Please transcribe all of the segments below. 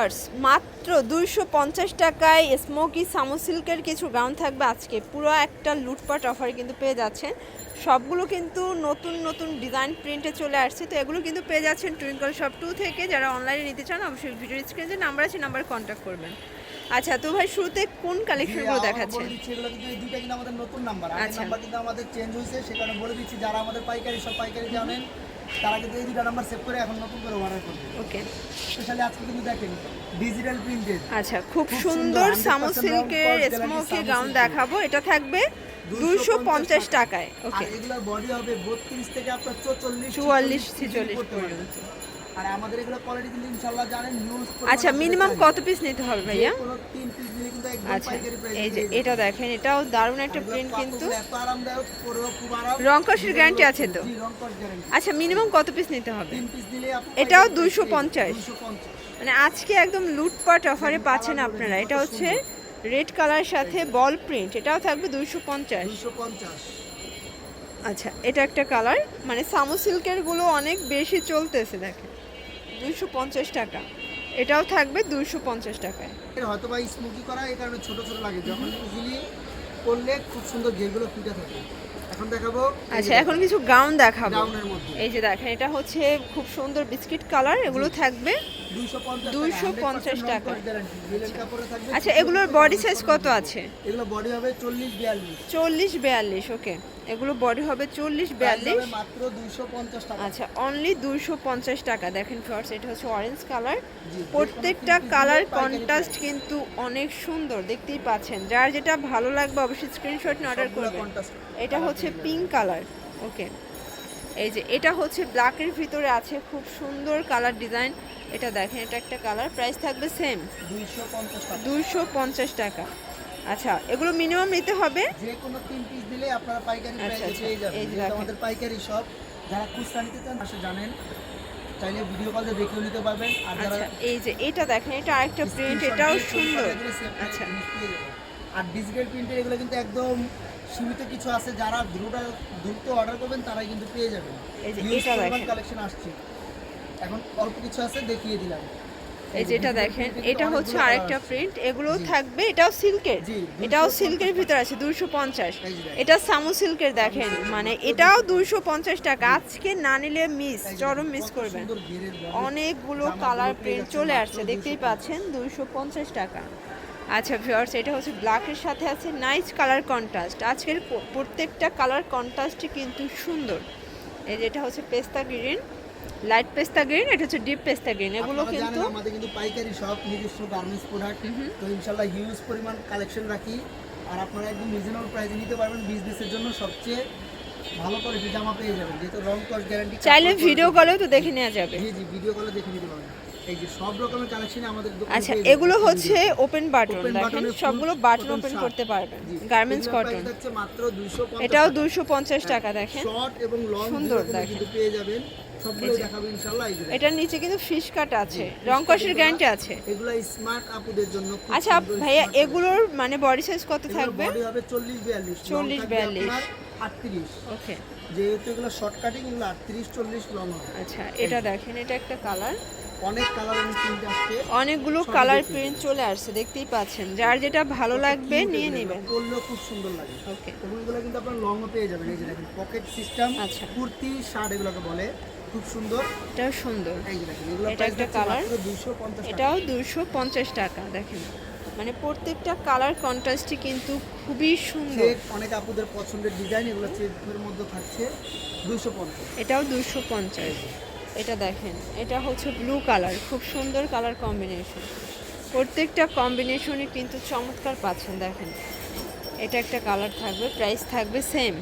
Farce মাত্র দুইশো পঞ্চাশ টাকায় স্মোকি সামো সিল্কের কিছু গাউন থাকবে আজকে। পুরো একটা লুটপাট অফার কিন্তু পেয়ে যাচ্ছেন। সবগুলো কিন্তু নতুন নতুন ডিজাইন প্রিন্টে চলে আসছে। তো এগুলো কিন্তু পেয়ে যাচ্ছেন টুইঙ্কল শপ টু থেকে। যারা অনলাইনে নিতে চান অবশ্যই ভিডিও স্ক্রিনে যে নাম্বার আছে নাম্বার কন্ট্যাক্ট করবেন। আচ্ছা তো ভাই শুরুতে কোন কালেকশনগুলো দেখাচ্ছেন? এগুলো কিন্তু এই দুইটা কিন্তু আমাদের নতুন নাম্বার আচ্ছা। নাম্বার কিন্তু আমাদের চেঞ্জ হয়েছে সে কারণে বলে দিচ্ছি যারা আমাদের পাইকারি সব পাইকারি জানেন তারা কিন্তু এই দুটা নাম্বার সেভ করে এখন নতুন করে অর্ডার করবে। ওকে স্পেশালি আজকে কিন্তু দেখেন ডিজিটাল প্রিন্টেড আচ্ছা খুব সুন্দর সামো সিল্কের স্মোকি গাউন দেখাবো। এটা থাকবে দুইশো পঞ্চাশ টাকায়। ওকে এগুলোর বডি হবে 32 থেকে আপনার 44 চুয়াল্লিশ 46 ছেচল্লিশ পর্যন্ত। আর আমাদের এগুলো কোয়ালিটি কিন্তু ইনশাআল্লাহ জানেন নিউজ আচ্ছা মিনিমাম কত পিস নিতে হবে ভাইয়া? কোনো তিন পিস দিলে কিন্তু একদম আচ্ছা পাইকারি প্রাইসে এই যে এটা দেখেন এটাও দারুণ একটা প্রিন্ট কিন্তু। এত আরামদায়ক পরেও খুব আরাম। রং কষের গ্যারান্টি আছে তো? জি রং কস গ্যারান্টি আচ্ছা মিনিমাম কত পিস নিতে হবে? তিন পিস দিলে এটাও পাইকারি 250 250 মানে আজকে একদম লুটপাট অফারে পাচ্ছেন আপনারা। এটা হচ্ছে রেড কালার সাথে বল প্রিন্ট এটাও থাকবে দুইশো পঞ্চাশ। 250 আচ্ছা এটা একটা কালার মানে সামো সিল্কেরগুলো অনেক বেশি চলতেছে দেখেন। দুইশো পঞ্চাশ টাকা। এটাও থাকবে দুইশো পঞ্চাশ টাকায়। এর হয়তো বা স্মোকি করা এই কারণে ছোটো ছোটো লাগে। যখন ইজিলি করলে খুব সুন্দর ঘেরগুলো ফুটে থাকে। এখন দেখাবো। আচ্ছা এখন কিছু গাউন দেখাবো। এই যে দেখেন এটা হচ্ছে খুব সুন্দর বিস্কিট কালার এগুলো থাকবে 250 250 টাকা। আচ্ছা এগুলোর বডি সাইজ কত আছে? এগুলো বডি হবে 40 42 চল্লিশ বিয়াল্লিশ ওকে এগুলো বডি হবে চল্লিশ বিয়াল্লিশ। মাত্র 250 টাকা। আচ্ছা অনলি দুইশো পঞ্চাশ টাকা। দেখেন ফার্স্ট এটা হচ্ছে অরেঞ্জ কালার প্রত্যেকটা কালার কন্ট্রাস্ট কিন্তু অনেক সুন্দর দেখতেই পাচ্ছেন। যার যেটা ভালো লাগবে অবশ্যই স্ক্রিনশট নিয়ে অর্ডার করবেন। এটা হচ্ছে। পিঙ্ক কালার ওকে এই যে এটা হচ্ছে ব্ল্যাকের ভিতরে আছে খুব সুন্দর কালার ডিজাইন এটা দেখেন এটা একটা কালার প্রাইস থাকবে সেম 250 টাকা। দুইশো পঞ্চাশ টাকা। আচ্ছা এগুলো মিনিমাম নিতে হবে? যে কোনো তিন পিস দিলে আপনারা পাইকারি আচ্ছা, প্রাইসে আচ্ছা, পেয়ে যাবেন। এই যে আমাদের পাইকারি সব যারা খুচরা নিতে চান আসলে জানেন চাইলে ভিডিও কলে দেখেও নিতে পারবেন। আর যারা আচ্ছা এই যে এটা দেখেন এটা আরেকটা প্রিন্ট এটাও সুন্দর। আচ্ছা। আর ডিজিটাল প্রিন্টের এগুলো কিন্তু একদম সীমিত কিছু আছে। যারা দ্রুত দ্রুত অর্ডার করবেন তারাই কিন্তু পেয়ে যাবেন। কালেকশন আসছে। এখন অল্প কিছু আছে দেখিয়ে দিলাম। এই যে এটা দেখেন এটা হচ্ছে আরেকটা প্রিন্ট এগুলো থাকবে এটাও সিল্কের এটাও সিল্কের ভিতর আছে দুইশো পঞ্চাশ। এটা সামু সিল্কের দেখেন। মানে এটাও দুইশো পঞ্চাশ টাকা। আজকে না নিলে মিস চরম মিস করবেন। অনেকগুলো কালার প্রিন্ট চলে আসছে। দেখতেই পাচ্ছেন দুইশো পঞ্চাশ টাকা। আচ্ছা ভিউয়ার্স এটা হচ্ছে ব্ল্যাকের সাথে আছে নাইস কালার কন্ট্রাস্ট আজকের প্রত্যেকটা কালার কন্ট্রাস্টই কিন্তু সুন্দর। এই যে এটা হচ্ছে পেস্তা গ্রিন লাইট পেস্তা গ্রিন এটা হচ্ছে ডিপ পেস্তা গ্রিন এগুলো কিন্তু আমাদের কিন্তু পাইকারি সব নিজস্ব গার্মেন্টস প্রোডাক্ট তো ইনশাল্লাহ হিউজ পরিমাণ কালেকশন রাখি। আর আপনারা একদম রিজনেবল প্রাইসে নিতে পারবেন বিজনেসের জন্য সবচেয়ে ভালো কোয়ালিটি জামা পেয়ে যাবেন। যেহেতু রং কস্ট গ্যারান্টি চাইলে ভিডিও কলেও তো দেখে নেওয়া যাবে। জি জি ভিডিও কলে দেখে নিতে পারবেন। এই যে সব রকমের কালেকশন আমাদের আচ্ছা এগুলো হচ্ছে ওপেন বাটন দেখেন সবগুলো বাটন ওপেন করতে পারবেন। গার্মেন্টস কটন মাত্র 250 এটাও টাকা। টাকা দেখেন। শর্ট এবং লং সুন্দর দেখেন। পেয়ে যাবেন। এটার নিচে কিন্তু ফিশ কাট আছে রং কষের গ্যারান্টি আছে। এগুলো স্মার্ট আপুদের জন্য আচ্ছা ভাইয়া এগুলোর মানে বডি সাইজ কত থাকবে? বডি হবে 40 42 40, 42 38 ওকে যেহেতু এগুলো শর্ট কাটিং এগুলো 38 40 লং হবে। আচ্ছা এটা দেখেন এটা একটা কালার অনেক কালার প্রিন্ট আসছে। অনেকগুলো কালার প্রিন্ট চলে আসছে দেখতেই পাচ্ছেন। যার যেটা ভালো লাগবে নিয়ে নেবেন। পরলেও খুব সুন্দর লাগে। ওকে এগুলো কিন্তু আপনার লংও পেয়ে যাবেন। এই যে দেখেন পকেট সিস্টেম আচ্ছা। কুর্তি শার্ট এগুলোকে বলে। খুব সুন্দর। এটাও সুন্দর। এটা একটা কালার 250 টাকা। এটাও দুশো পঞ্চাশ টাকা দেখেন। মানে প্রত্যেকটা কালার কন্ট্রাস্টই কিন্তু খুবই সুন্দর। অনেক আপুদের পছন্দের ডিজাইন এগুলো চেকের মধ্যে থাকছে 250 এটাও দুশো পঞ্চাশ। এটা দেখেন এটা হচ্ছে ব্লু কালার খুব সুন্দর কালার কম্বিনেশন প্রত্যেকটা কম্বিনেশনই কিন্তু চমৎকার পাচ্ছেন দেখেন। এটা একটা কালার থাকবে প্রাইস থাকবে সেম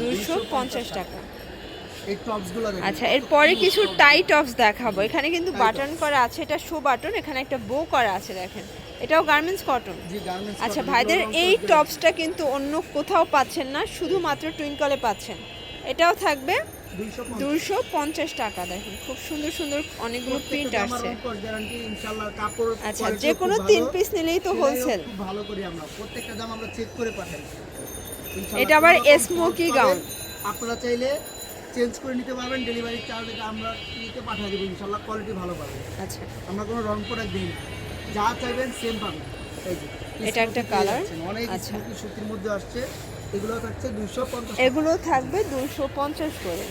দুশো পঞ্চাশ টাকা। আচ্ছা এরপরে কিছু। টাই টপস দেখাবো। এখানে কিন্তু বাটন করা আছে এটা শো বাটন এখানে একটা বো করা আছে দেখেন। এটাও গার্মেন্টস কটন আচ্ছা ভাইদের এই টপসটা কিন্তু অন্য কোথাও পাচ্ছেন না শুধুমাত্র টুইঙ্কলে পাচ্ছেন। এটাও থাকবে 250 দুশো পঞ্চাশ টাকা দেখেন। খুব সুন্দর সুন্দর অনেকগুলো প্রিন্ট আসছে। কাপড় আচ্ছা যে কোনো তিন পিস নিলেই তো হোলসেল ভালো করি আমরা। প্রত্যেকটা জামা আমরা চেক করে পাঠাই। এটা আবার gown। পাবেন, আপনারা চাইলে চেঞ্জ করে নিতে পারবেন ডেলিভারি চার্জ এটা আমরা নিতে পাঠিয়ে দেবো ইনশাল্লাহ কোয়ালিটি ভালো পাবেন। আচ্ছা। আমরা কোনো রং প্রোডাক্ট দিই না। যা চাইবেন সেম পাবেন। এটা একটা স্মোকি। যাচ্ছেন। অনেক আচ্ছা। সুতির মধ্যে আসছে। এগুলো থাকছে দুশো পঞ্চাশ এগুলো থাকবে দুশো পঞ্চাশ করে।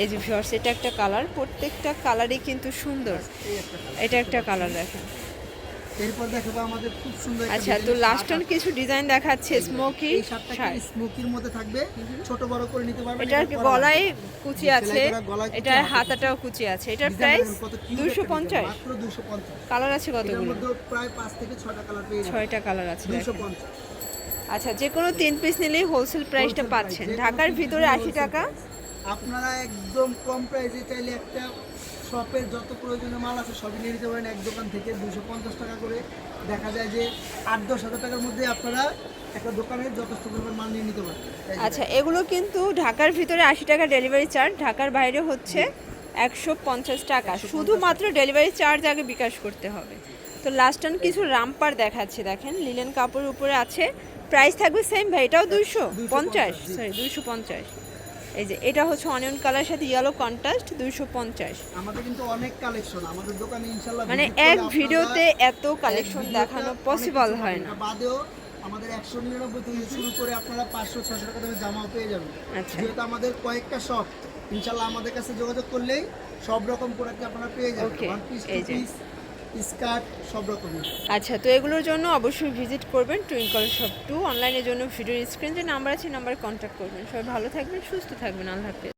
এই যে ভিউয়ার্স এটা একটা কালার প্রত্যেকটা কালারই কিন্তু সুন্দর। colour। এটা একটা কালার দেখেন। এরপর দেখাবো আমাদের খুব সুন্দর আচ্ছা তো লাস্ট অন কিছু ডিজাইন দেখাচ্ছে স্মোকি স্মোকির মধ্যে থাকবে? ছোট বড় করে নিতে পারবেন এটার গলায় কুচি আছে? এটার হাতাটাও কুচি আছে। এটার প্রাইস দেখুন কত cute দুশো একটা design, পঞ্চাশ। মাত্র দুশো পঞ্চাশ। কালার আছে কতগুলো? প্রায় পাঁচ থেকে ছয়টা কালার পেয়ে যাবেন ছয়টা কালার আছে দুশো দেখেন। পঞ্চাশ। আচ্ছা যে কোনো তিন পিস নিলেই হোলসেল প্রাইসটা পাচ্ছেন। ঢাকার ভিতরে আশি টাকা। আপনারা একদম কম প্রাইসে চাইলে একটা শপের যত প্রয়োজনীয় মাল আছে সবই নিয়ে নিতে পারেন। এক দোকান থেকে দুশো পঞ্চাশ টাকা করে। দেখা যায় যে আট দশ হাজার টাকার মধ্যে আপনারা একটা দোকানের যথেষ্ট পরিমাণ মাল নিয়ে নিতে পারেন আচ্ছা এগুলো কিন্তু ঢাকার ভিতরে আশি টাকা ডেলিভারি চার্জ ঢাকার বাইরে হচ্ছে একশো পঞ্চাশ টাকা। শুধুমাত্র ডেলিভারি চার্জ আগে বিকাশ করতে হবে। তো লাস্ট টান কিছু রামপার দেখাচ্ছে দেখেন লিলেন কাপড় উপরে আছে প্রাইস থাকবে সেম ভাই এটাও দুইশো পঞ্চাশ সরি দুইশো পঞ্চাশ। এই যে এটা হচ্ছে অনিয়ন কালার সাথে ইয়েলো কন্ট্রাস্ট দুইশো পঞ্চাশ। আমাদের কিন্তু অনেক কালেকশন আমাদের দোকানে ইনশাল্লাহ মানে এক ভিডিওতে এত কালেকশন দেখানো পসিবল হয় না। বাদেও আমাদের একশো নিরানব্বই থেকে শুরু করে আপনারা পাঁচশো ছশো টাকা দামে জামাও পেয়ে যাবেন। আচ্ছা। যেহেতু আমাদের কয়েকটা শখ ইনশাল্লাহ আমাদের কাছে যোগাযোগ করলেই সব রকম প্রোডাক্ট আপনারা পেয়ে যাবেন। One piece two. Piece skirt, সব রকমের। আচ্ছা তো এগুলোর জন্য অবশ্যই ভিজিট করবেন টুইঙ্কল শপ টু। অনলাইনের জন্য ভিডিওর স্ক্রিন যে নাম্বার আছে নাম্বারে কন্ট্যাক্ট করবেন। সবাই ভালো থাকবেন, সুস্থ থাকবেন। আল্লাহ হাফেজ।